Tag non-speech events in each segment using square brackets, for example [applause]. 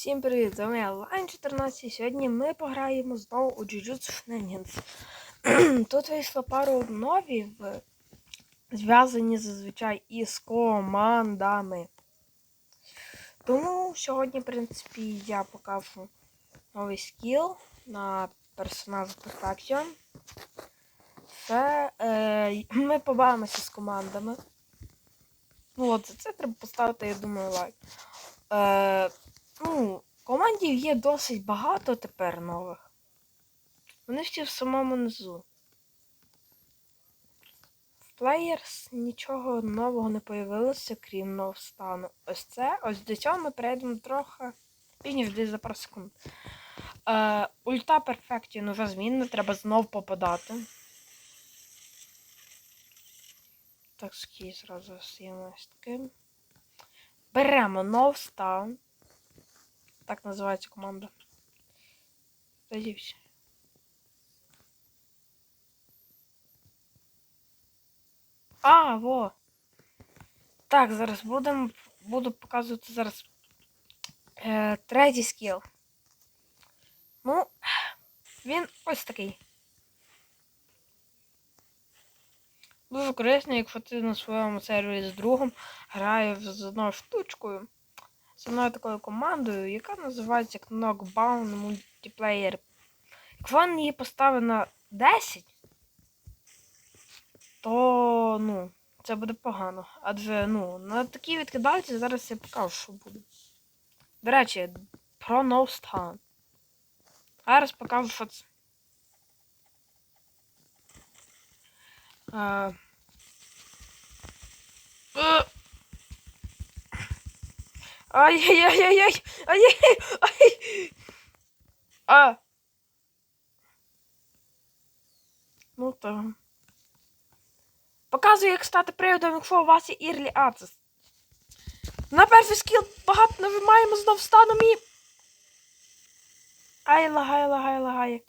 Всім привіт! З вами Лайн 14. Сьогодні ми пограємо знову у Jujutsu Shenanigans. [clears throat] Тут вийшло пару обновів, зв'язані зазвичай із командами. Тому сьогодні, в принципі, я покажу новий скіл на персонажу Perfection. Це е, [clears throat] ми побавимося з командами. Ну от за це треба поставити, я думаю, лайк. Е, ну, командів є досить багато тепер нових. Вони всі в самому низу. В Players нічого нового не появилося, крім новстану. Ось це. Ось до цього ми перейдемо трохи пізніше десь за пару секунд. Е, ульта перфекті вже змінна, треба знов попадати. Так, скій зразу стаємо таким. Беремо новстан. Так називається команда. Тоді. А, во. Так, зараз будемо. Буду показувати зараз е, третій скіл. Ну, він ось такий. Дуже корисний, якщо ти на своєму сервері з другом граєш з одною штучкою, з одною такою командою, яка називається Knockbound Multiplayer. Якщо він її поставить на 10, то ну, це буде погано. Адже ну, на такій відкидальці зараз я покажу, що буде. До речі, про Stun. Зараз покажу, що це. А... Е. Ай-яй-яй-яй-яй! Ай-яй-яй! А! Ну так. Показую, як стати приводом, якщо у вас є Early Access. На перший скіл багато нажимаємо знов станом і... Ай, лагає, лагає, лагає.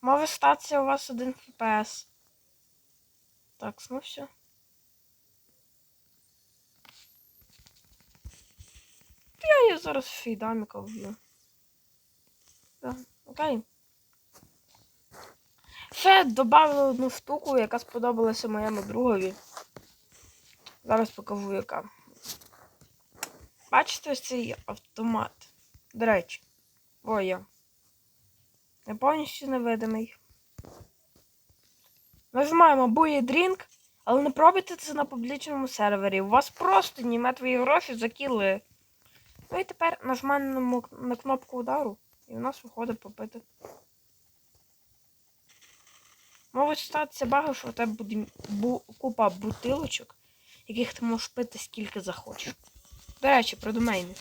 Може статися у вас один FPS. Так, ну все. Я її зараз фейдаміка вб'ю. Окей. Ще додали одну штуку, яка сподобалася моєму другові. Зараз покажу яка. Бачите ось цей автомат. До речі. О, я. Не повністю невидимий. Нажимаємо Drink, але не пробуйте це на публічному сервері. У вас просто німе твої гроші закіли. Ну і тепер нажимаємо на кнопку удару, і в нас виходить попити. Можуть статися баги, що у тебе буде бу купа бутилочок, яких ти можеш пити скільки захочеш. До речі, про домейни.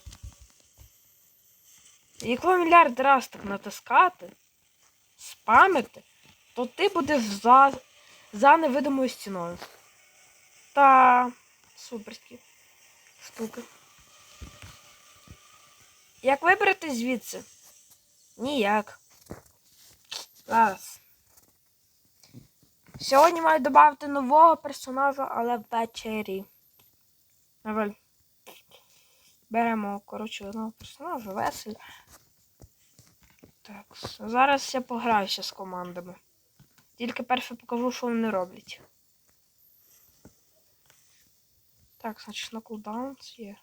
Якщо мільярд раз так натискати, спамити, то ти будеш за за невидимою стіною. Та суперські штуки. Як вибрати звідси? Ніяк. Зараз. Сьогодні маю додати нового персонажа, але ввечері. Навель. Беремо, коротше, одного персонажа, весель. Так, зараз я пограюся з командами. Тільки перше покажу, що вони роблять. Так, значить на кулдаун є.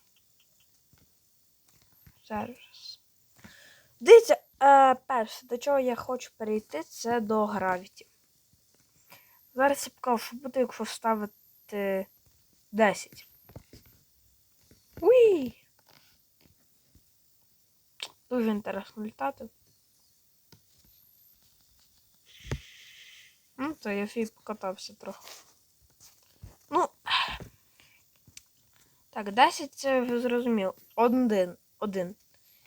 Зараз. Дивіться, е, перше, до чого я хочу перейти, це до гравіті. Зараз я покажу, що буде, якщо ставити 10. Уй! Дуже інтересно літати. Ну, то я фій покатався трохи. Ну. Так, 10 це вже зрозумів. Один. Один.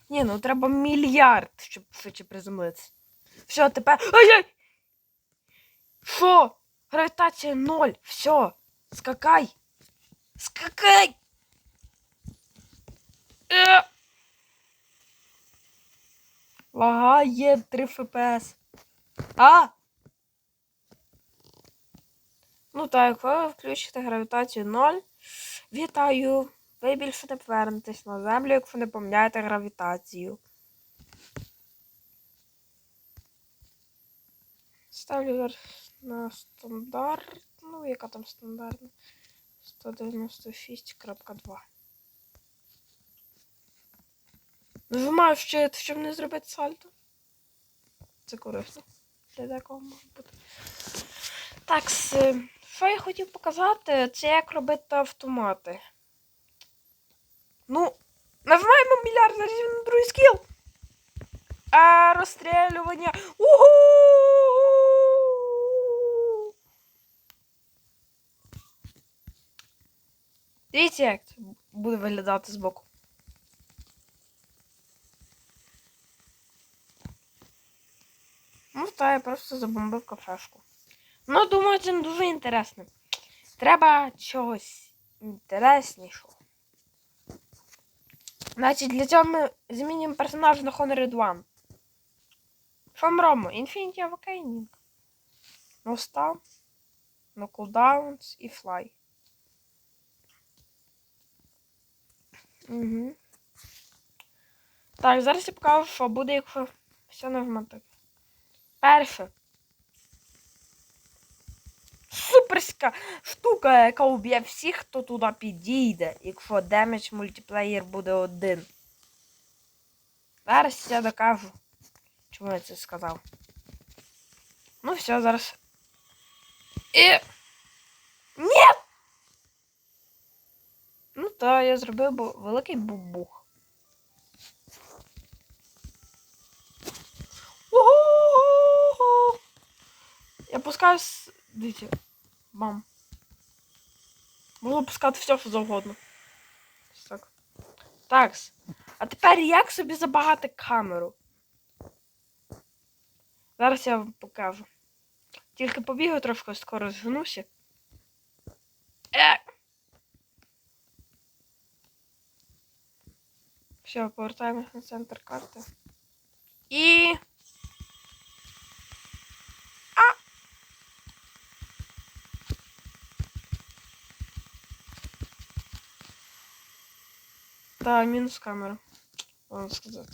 Ні, ну треба мільярд, щоб швидше приземлитися. Все, тепер. Ай-яй! Що? Гравітація ноль. Все. Скакай. Скакай. Е! Лагає 3 FPS. А! Ну так, ви включите гравітацію 0. Вітаю! Ви більше не повернетесь на землю, як ви не поміняєте гравітацію. Ставлю зараз на стандартну, яка там стандартна? 196.2. Нажимаю щит, щоб не зробити сальто. Це корисно. Для декого може бути. Так, що я хотів показати, це як робити автомати. Ну, нажимаємо мільярд разів на другий скіл. А розстрілювання. Угу! Дивіться, як це буде виглядати збоку. Ну, та я просто забомбив кафешку. Ну, думаю, це не дуже інтересно. Треба чогось інтереснішого. Значить, для цього ми змінюємо персонажа на Honored One. From Romo, Infinity Awakening. No Star, No Cooldowns і Fly. Угу. Так, зараз я покажу, що буде, якщо все нажмати. Перше. Суперська штука, яка уб'є всіх, хто туди підійде, якщо демедж мультиплеєр буде один. Зараз я докажу, чому я це сказав. Ну все, зараз. І... Ні! Ну так, я зробив великий бубух. Ого! Я пускаю. Дивіться. Бам. Можна пускати все, що завгодно. Так. Такс. А тепер як собі забагати камеру? Зараз я вам покажу. Тільки побігаю трошки, скоро згнуся. Е! Все, повертаємось на центр карти. І. Та, мінус камера. Можна сказати.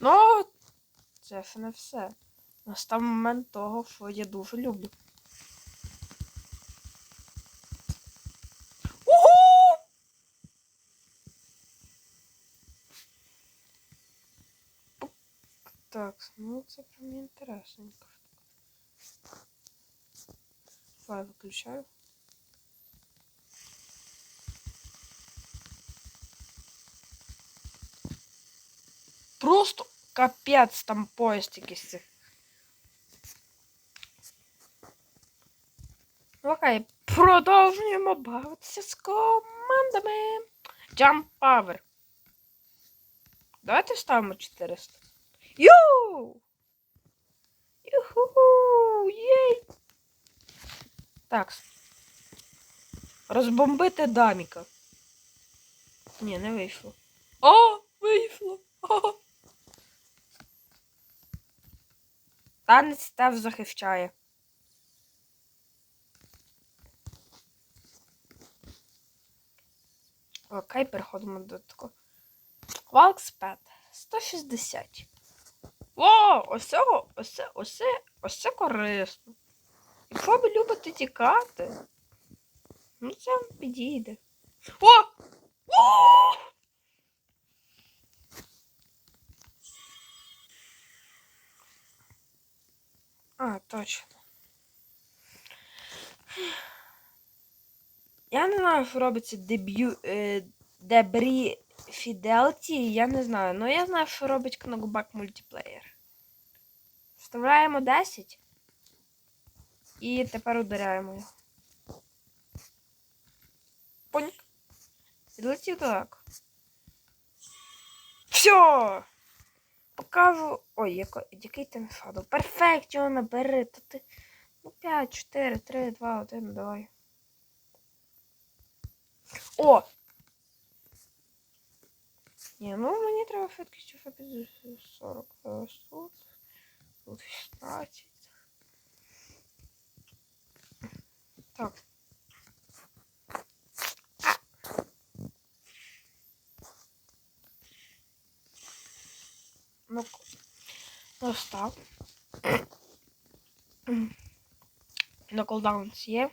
Ну, це ще не все. Настав момент того, що я дуже люблю. Угу! Так, ну це прям інтересненько. Давай виключаю. Просто капець там поїзд якийсь. цих. Окей, продовжуємо бавитися з командами. Jump Power. Давайте вставимо 400. Йоу! Юху! Єй! Так. Розбомбити даміка. Ні, не вийшло. О, вийшло! О! Танець теж захищає. Окей, переходимо до такого. Валкспет 160. О, ось це, ось це корисно. Якщо ви любите тікати, ну це вам підійде. О! О! А, точно. Я не знаю, що робиться деб'ю. Е, дебрі Fidelity, я не знаю. Ну я знаю, що робить кнокбак мультиплеєр. Вставляємо 10. І тепер ударяємо його. Понік. Відлетів далеко. Все! Покажу. Ой, яко... який там шадов. Перфект, його набери. Та ти. Ну 5, 4, 3, 2, 1, давай. О! Ні, ну мені треба швидкістю щоб під 40. Ось тут. Тут 16. Так. Ну, достав. [clears throat] На колдаун є.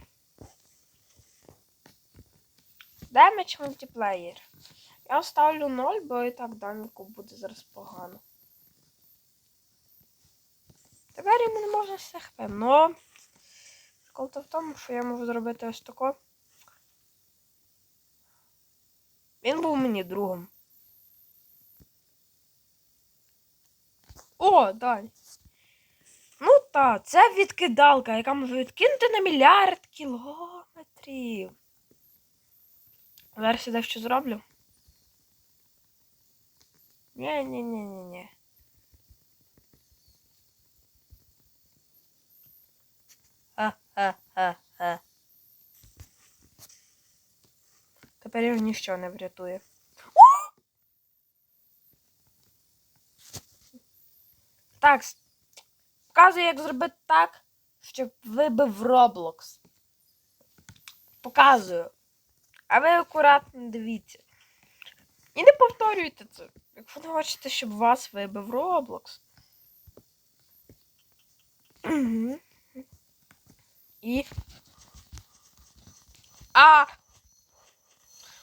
Демедж мультиплеєр. Я ставлю 0, бо і так Даніку буде зараз погано. Тепер йому не можна все хп, но прикол то в тому, що я можу зробити ось тако. Він був мені другом. О, Дань. Ну та, це відкидалка, яка може відкинути на мільярд кілометрів. Зараз я дещо зроблю. Ні-ні-ні-ні-ні. Ха-ха-ха-ха. Тепер його ніщо не врятує. О! Так. Показую, як зробити так, щоб вибив Roblox. Показую. А ви акуратно дивіться. І не повторюйте це. Якщо не хочете, щоб вас вибив Roblox. І. А!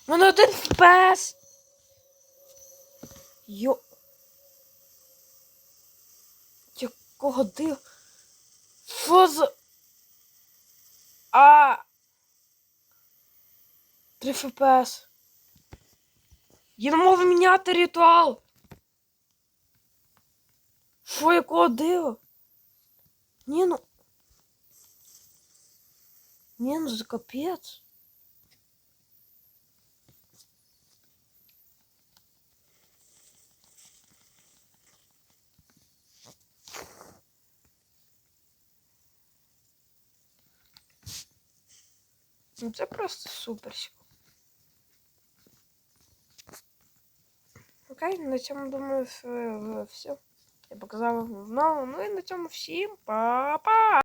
Мене один FPS! Йо. Якого дива? Що за... А! 3 FPS. Я не можу міняти ритуал. Що, якого дива? Ні, ну. Ні, ну за капець. Це просто супер. Окей, на цьому думаю, все. Я показав вам знову. Ну і на цьому всім па-па!